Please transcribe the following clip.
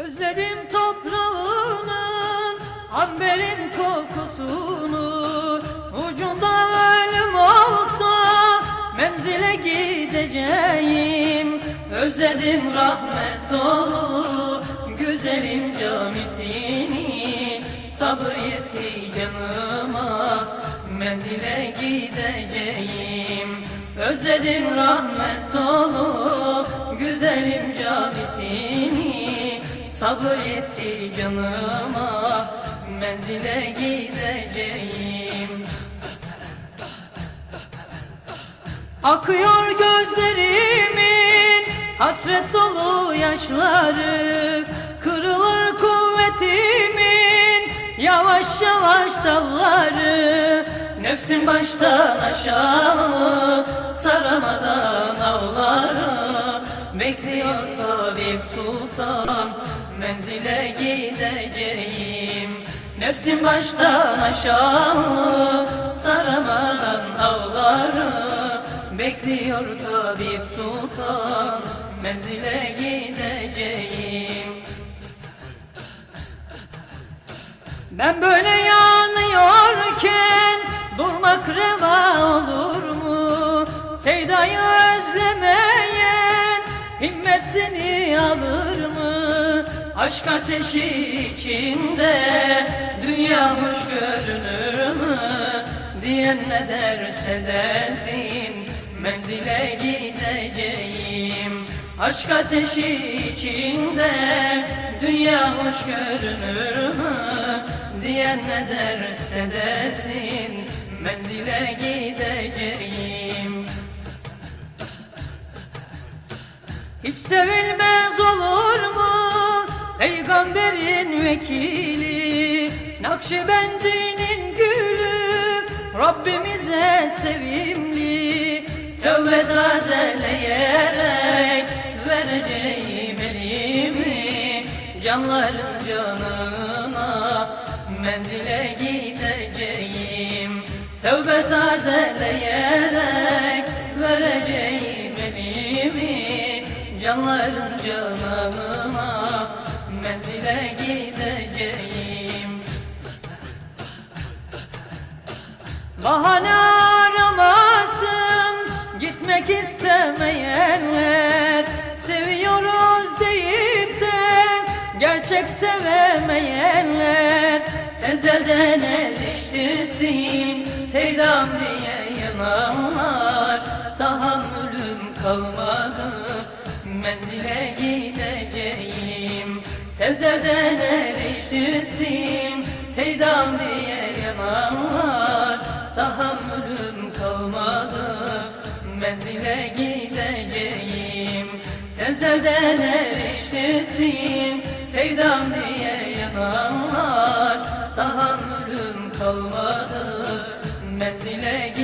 Özledim toprağının amberin kokusunu. Ucunda ölüm olsa menzile gideceğim. Özledim rahmet dolu güzelim camisini. Sabır yetti canıma menzile gideceğim. Özledim rahmet dolu güzelim camisini Sabır yetti canıma menzile gideceğim. Akıyor gözlerimin hasret dolu yaşları Kırılır kuvvetimin yavaş yavaş dalları. Nefsim baştan aşağı saramadan ağları Bekliyor tabip sultan menzile gideceğim Nefsim baştan aşağı saramadan ağları Bekliyor tabip sultan menzile gideceğim Ben böyle yanıyorken durmak reva olur mu? Sevdayı özlemeyen himmetini alır mı? Aşk ateşi içinde dünya hoş görünür mü? Diyen ne derse desin menzile gideceğim Aşk ateşi içinde dünya hoş görünür mü? Diyen ne derse desin menzile gideceğim Hiç sevilmez olur peygamberin vekili Nakşibendinin gülü Rabbimize sevimli. Tövbe tazeleyerek vereceğim elimi Canların canına menzile gideceğim. Tövbe tazeleyerek vereceğim elimi Canların canına menzile gideceğim. Bahane aramasın gitmek istemeyenler. Seviyoruz deyip de gerçek sevemeyenler. Tezelden eriştirsin sevdam diye yananlar Ezelden eriştirsin Seydam diye yananlar Tahammülüm kalmadı Menzile gideceğim. Tezelden eriştirsin Seydam diye yananlar Tahammülüm kalmadı Menzile gideceğim